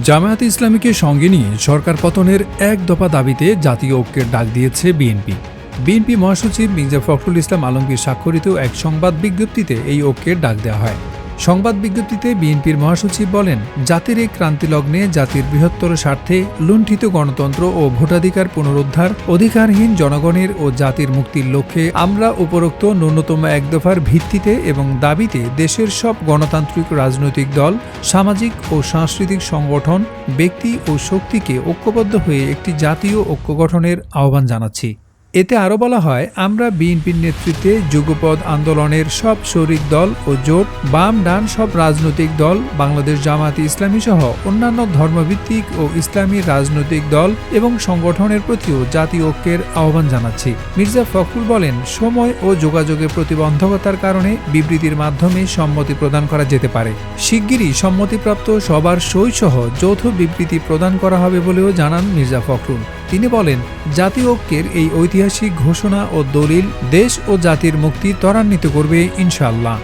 জামায়াতে ইসলামীকে সঙ্গে নিয়ে সরকার পতনের এক দফা দাবিতে জাতীয় ঐক্যের ডাক দিয়েছে বিএনপি। বিএনপি মহাসচিব মির্জা ফখরুল ইসলাম আলমগীর স্বাক্ষরিত এক সংবাদ বিজ্ঞপ্তিতে এই ঐক্যের ডাক দেওয়া হয়। সংবাদ বিজ্ঞপ্তিতে বিএনপির মহাসচিব বলেন, জাতির এই ক্রান্তিলগ্নে জাতির বৃহত্তর স্বার্থে লুণ্ঠিত গণতন্ত্র ও ভোটাধিকার পুনরুদ্ধার অধিকারহীন জনগণের ও জাতির মুক্তির লক্ষ্যে আমরা উপরোক্ত ন্যূনতম এক দফার ভিত্তিতে এবং দাবিতে দেশের সব গণতান্ত্রিক রাজনৈতিক দল, সামাজিক ও সাংস্কৃতিক সংগঠন, ব্যক্তি ও শক্তিকে ঐক্যবদ্ধ হয়ে একটি জাতীয় ঐক্য গঠনের আহ্বান জানাচ্ছি। এতে আরও বলা হয়, আমরা বিএনপির নেতৃত্বে যুগপদ আন্দোলনের সব শরিক দল ও জোট, বাম, ডান সব রাজনৈতিক দল, বাংলাদেশ জামায়াতে ইসলামী সহ অন্যান্য ধর্মভিত্তিক ও ইসলামী রাজনৈতিক দল এবং সংগঠনের প্রতিও জাতীয় ঐক্যের আহ্বান জানাচ্ছি। মির্জা ফখরুল বলেন, সময় ও যোগাযোগের প্রতিবন্ধকতার কারণে বিবৃতির মাধ্যমে সম্মতি প্রদান করা যেতে পারে। শিগগিরই সম্মতিপ্রাপ্ত সবার সই সহ যৌথ বিবৃতি প্রদান করা হবে বলেও জানান মির্জা ফখরুল। তিনি বলেন, জাতীয় ঐক্যের এই ঐতিহাসিক ঘোষণা ও দলিল দেশ ও জাতির মুক্তি ত্বরান্বিত করবে ইনশাআল্লাহ।